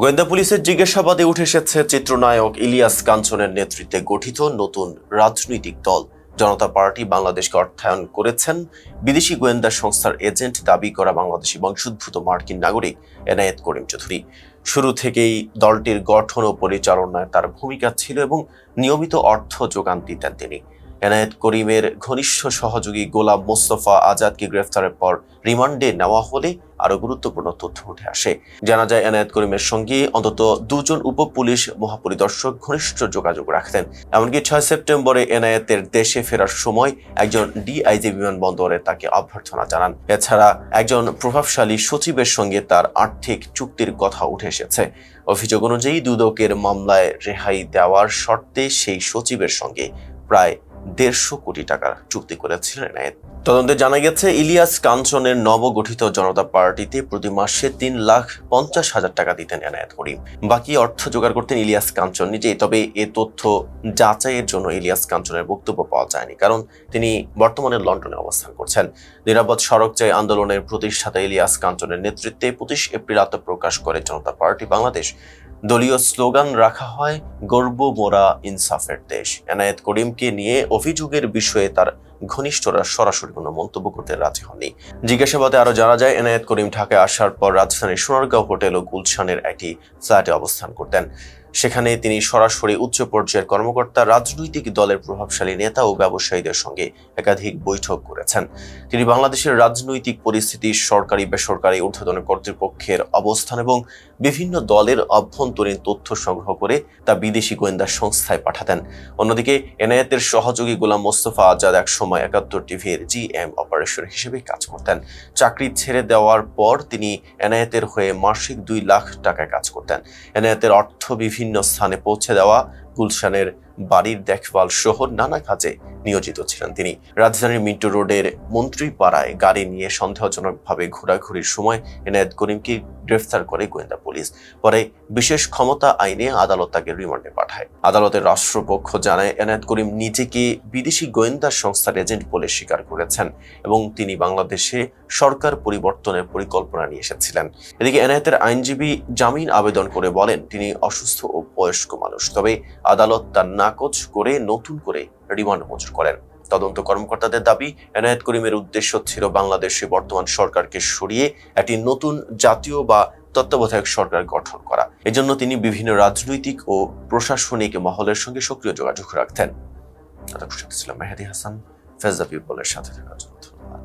গোয়েন্দা পুলিশের জিজ্ঞাসাবাদে উঠে এসেছে চিত্রনায়ক ইলিয়াস কাঞ্চনের নেতৃত্বে গঠিত নতুন রাজনৈতিক দল। জনতা পার্টি বাংলাদেশকে অর্থায়ন করেছেন। বিদেশি গোয়েন্দা সংস্থার এজেন্ট দাবি করা বাংলাদেশি বংশোদ্ভূত মার্কিন নাগরিক এনায়েত করিম চৌধুরী। শুরু থেকেই দলটির গঠন ও পরিচালনায় তার ভূমিকা ছিল এবং নিয়মিত অর্থ যোগান দিতেন তিনি। এনায়েত করিমের ঘনিষ্ঠ সহযোগী গোলাম মোস্তফা আজাদকে গ্রেফতারের পর রিমান্ডে নেওয়া হলে আরও গুরুত্বপূর্ণ তথ্য উঠে আসে। জানা যায়, এনায়েত করিমের সঙ্গে অন্তত দুজন উপ পুলিশ মহাপরিদর্শক ঘনিষ্ঠ যোগাযোগ রাখতেন। এমনকি ছয় সেপ্টেম্বরে এনায়েতের দেশে ফেরার সময় একজন ডিআইজি বিমানবন্দরে তাকে অভ্যর্থনা জানান। এছাড়া একজন প্রভাবশালী সচিবের সঙ্গে তার আর্থিক চুক্তির কথা উঠে এসেছে। অভিযোগ অনুযায়ী দুদকের মামলায় রেহাই দেওয়ার শর্তে সেই সচিবের সঙ্গে প্রায় দেড়শো কোটি টাকার চুক্তি করেছিলেন এনায়েত। তদন্তে জানা গেছে, ইলিয়াস কাঞ্চনের নবগঠিত জনতা পার্টিতে প্রতি মাসে তিন লাখ পঞ্চাশ হাজার টাকা দিতেন এনায়েত করিম। বাকি অর্থ জোগাড় করতেন ইলিয়াস কাঞ্চন নিজেই, তবে এ তথ্য যাচাইয়ের জন্য ইলিয়াস কাঞ্চনের বক্তব্য পাওয়া যায়নি, কারণ তিনি বর্তমানে লন্ডনে অবস্থান করছেন। নিরাপদ সড়ক চাই আন্দোলনের প্রতিষ্ঠাতা ইলিয়াস কাঞ্চনের নেতৃত্বে পঁচিশ এপ্রিল আত্মপ্রকাশ করে জনতা পার্টি বাংলাদেশ। দলীয় স্লোগান রাখা হয়, গর্ব মোরা ইনসাফের দেশ। এনায়েত করিমকে নিয়ে অভিযোগের বিষয়ে তার ঘনিষ্ঠরা সরাসরি কোনো মন্তব্য করতে রাজি হননি। জিজ্ঞাসাবাদে আরও জানা যায়, এনায়েত করিম ঢাকায় আসার পর রাজধানীর সোনারগাঁও হোটেল ও গুলশানের একটি ফ্ল্যাটে অবস্থান করতেন। সেখানে তিনি সরাসরি উচ্চ পর্যায়ের কর্মকর্তা, রাজনৈতিক দলের প্রভাবশালী নেতা ও ব্যবসায়ীদের সঙ্গে একাধিক বৈঠক করেছেন। তিনি বাংলাদেশের রাজনৈতিক পরিস্থিতি, সরকারি, বেসরকারি ঊর্ধ্বতন কর্তৃপক্ষের অবস্থান এবং বিভিন্ন দলের অভ্যন্তরীণ তথ্য সংগ্রহ করে তা বিদেশি গোয়েন্দা সংস্থায় পাঠাতেন। অন্যদিকে, এনায়েতের সহযোগী গোলাম মোস্তফা আজাদ এক সময় একাত্তর টিভির জি এম অপারেশন হিসেবে কাজ করতেন। চাকরি ছেড়ে দেওয়ার পর তিনি এনায়েতের হয়ে মাসিক দুই লাখ টাকায় কাজ করতেন। এনায়েতের অর্থ বিভিন্ন স্থানে পৌঁছে দেওয়া গুলশানের বাড়ির দেখভাল সহ নানা কাজে নিয়োজিত ছিলেন তিনি। রাজধানীর মিন্টু রোডের মন্ত্রীপাড়ায় গাড়ি নিয়ে সন্দেহজনকভাবে ঘোরাঘুরির সময় এনায়েত করিমকে গ্রেফতার করে গোয়েন্দা পুলিশ। পরে বিশেষ ক্ষমতা আইনে আদালত তাকে রিমান্ডে পাঠায়। আদালতের রাষ্ট্রপক্ষ জানায়, এনায়েত করিম নিজেকে বিদেশি গোয়েন্দা সংস্থার এজেন্ট বলে স্বীকার করেছেন এবং তিনি বাংলাদেশে সরকার পরিবর্তনের পরিকল্পনা নিয়ে এসেছিলেন। এদিকে এনায়েতের আইনজীবী জামিন আবেদন করে বলেন, তিনি অসুস্থ ও বয়স্ক মানুষ, তবে আদালত তার নাকচ করে নতুন করে রিমান্ড মঞ্জুর করেন। তদন্ত কর্মকর্তাদের দাবি, এনায়েত করিমের উদ্দেশ্য ছিল বাংলাদেশে বর্তমান সরকারকে সরিয়ে একটি নতুন জাতীয় বা তত্ত্বাবধায়ক সরকার গঠন করা। এজন্য তিনি বিভিন্ন রাজনৈতিক ও প্রশাসনিক মহলের সঙ্গে সক্রিয় যোগাযোগ রাখতেন। মেহেদি হাসান ফেজা পিপলের সাথে থাকার জন্য ধন্যবাদ।